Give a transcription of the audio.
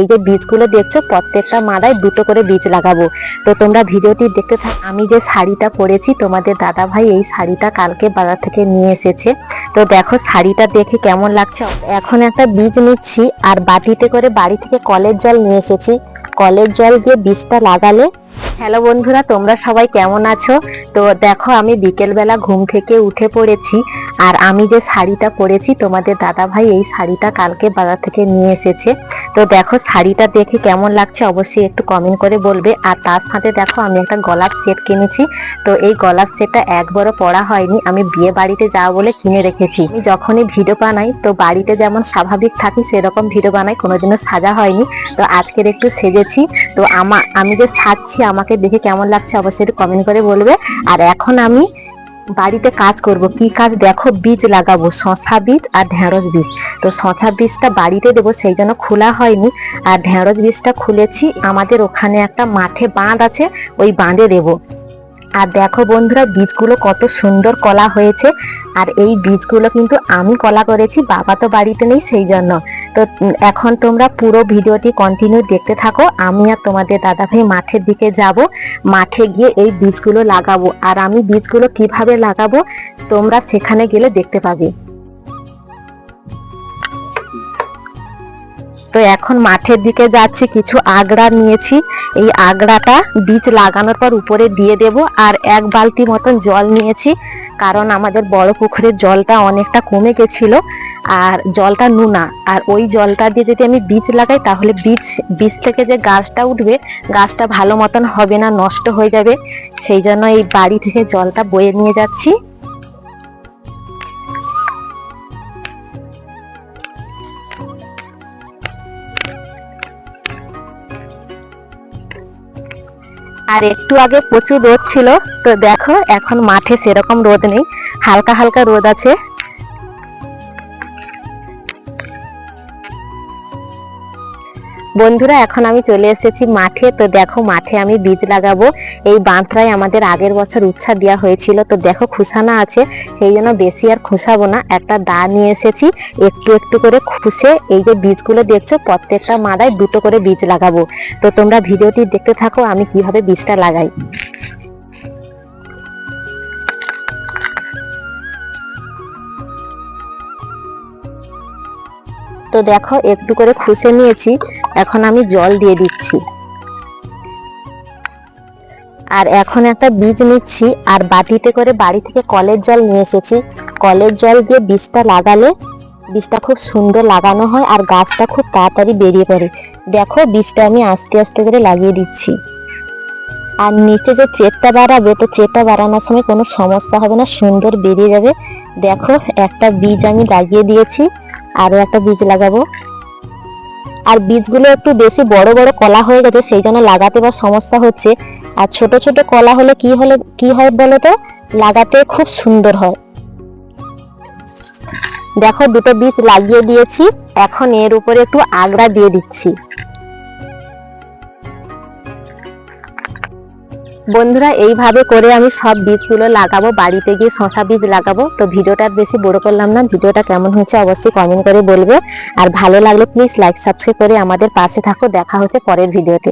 এই যে বীজগুলো দেখছ, প্রত্যেকটা মাদায় দুটো করে বীজ লাগাবো। তো তোমরা ভিডিওটি দেখতে থাক, আমি যে শাড়িটা পরেছি, তোমাদের দাদা ভাই এই শাড়িটা কালকে বাজার থেকে নিয়ে এসেছে। তো দেখো শাড়িটা দেখে কেমন লাগছে। এখন একটা বীজ নিচ্ছি, আর বাটিতে করে বাড়ি থেকে কলের জল নিয়ে এসেছি। কলের জল দিয়ে বীজটা লাগালে হ্যালো বন্ধুরা, তোমরা সবাই কেমন আছো? তো দেখো, আমি বিকেলবেলা ঘুম থেকে উঠে পড়েছি, আর আমি যে শাড়িটা পরেছি, তোমাদের দাদা ভাই এই শাড়িটা কালকে বাজার থেকে নিয়ে এসেছে। তো দেখো, শাড়িটা দেখে কেমন লাগছে অবশ্যই একটু কমেন্ট করে বলবে। আর তার সাথে দেখো, আমি একটা গলার সেট কিনেছি। তো এই গলার সেটটা একবারও পরা হয়নি। আমি বিয়ে বাড়িতে যাওয়া বলে কিনে রেখেছি। আমি যখনই ভিডিও বানাই, তো বাড়িতে যেমন স্বাভাবিক থাকি, সেরকম ভিডিও বানাই, কোনোদিনও সাজা হয়নি। তো আজকের একটু সেজেছি। তো আমা, আমি যে সাজছি, আমাকে দেখে কেমন লাগছে অবশ্যই একটু কমেন্ট করে বলবে। আর এখন আমি বাড়িতে কাজ করব। কি কাজ? দেখো, বীজ লাগাবো। শশা বীজ আর ঢেঁড়স বীজ। তো শশা বীজটা বাড়িতে দেবো, সেই জন্য খোলা হয়নি। আর ঢেঁড়স বীজটা খুলেছি। আমাদের ওখানে একটা মাঠে বাঁধ আছে, ওই বাঁধে দেবো। আর দেখো বন্ধুরা, বীজগুলো কত সুন্দর কলা হয়েছে। আর এই বীজগুলো কিন্তু আমি কলা করেছি, বাবা তো বাড়িতে নেই, সেই জন্য। তো এখন তোমরা পুরো ভিডিওটি কন্টিনিউ দেখতে থাকো। আমি আর তোমাদের দাদা ভাই মাঠের দিকে যাব। মাঠে গিয়ে এই বীজগুলো লাগাবো। আর আমি বীজগুলো কীভাবে লাগাবো তোমরা সেখানে গেলে দেখতে পাবে। তো এখন মাঠের দিকে যাচ্ছি, কিছু আগড়া নিয়েছি। এই আগড়াটা বীজ লাগানোর পর উপরে দিয়ে দেব আর এক বালতি মতন জল নিয়েছি, কারণ আমাদের বড় পুকুরের জলটা অনেকটা কমে গেছিল। আর জলটা নুনা, আর ওই জলটা দিয়ে যদি আমি বীজ লাগাই, তাহলে বীজ বীজ থেকে যে গাছটা উঠবে, গাছটা ভালো মতন হবে না, নষ্ট হয়ে যাবে। সেই জন্য এই বাড়ি থেকে জলটা বয়ে নিয়ে যাচ্ছি। আর একটু আগে প্রচুর রোদ ছিল। তো দেখো, এখন মাঠে সেরকম রোদ নেই। হালকা হালকা রোদ আছে। বন্ধুরা, এখন আমি চলে এসেছি মাঠে। তো দেখো, মাঠে আমি বীজ লাগাবো। এই বাঁধটাই আমাদের আগের বছর উচ্ছা দেওয়া হয়েছিল। তো দেখো, খুসানা আছে। সেই জন্য বেশি আর খুসাবো না। একটা দা নিয়ে এসেছি। একটু একটু করে খুশে এই যে বীজগুলো দেখছ, প্রত্যেকটা মাদায় দুটো করে বীজ লাগাবো। তো তোমরা ভিডিওটি দেখতে থাকো, আমি কীভাবে বীজটা লাগাই। তো দেখো, একটু করে খুশে নিয়েছি। এখন আমি জল দিয়ে দিচ্ছি। আর এখন একটা বীজ নিচ্ছি, আর বাটিতে করে বাড়ি থেকে কলের জল নিয়ে এসেছি। কলের জল দিয়ে বীজটা লাগালে বীজটা খুব সুন্দর লাগানো হয়, আর গাছটা খুব তাড়াতাড়ি বেরিয়ে পড়ে। দেখো, বীজটা আমি আস্তে আস্তে করে লাগিয়ে দিচ্ছি। আর নিচে যে চেটটা বাড়াবে, তো চেটটা বাড়ানোর সময় কোনো সমস্যা হবে না, সুন্দর বেরিয়ে যাবে। দেখো, একটা বীজ আমি লাগিয়ে দিয়েছি। আরও একটা বীজ লাগাবো। আর বীজগুলো একটু বেশি বড় বড় কলা হয়ে গেছে, সেই জন্য লাগাতে বা সমস্যা হচ্ছে। আর ছোট ছোট কলা হলে কি হলে, কি হয় বলো তো লাগাতে খুব সুন্দর হয়। দেখো দুটো বীজ লাগিয়ে দিয়েছি, এখন এর উপরে একটু আগড়া দিয়ে দিচ্ছি। বন্ধুরা, এইভাবে করে আমি সব বীজগুলো লাগাবো, বাড়িতে গিয়ে শশা বীজ লাগাবো। তো ভিডিওটা বেশি বড় করলাম না, ভিডিওটা কেমন হয়েছে অবশ্যই কমেন্ট করে বলবে। আর ভালো লাগলে প্লিজ লাইক সাবস্ক্রাইব করে আমাদের পাশে থাকো, দেখা হচ্ছে পরের ভিডিওতে।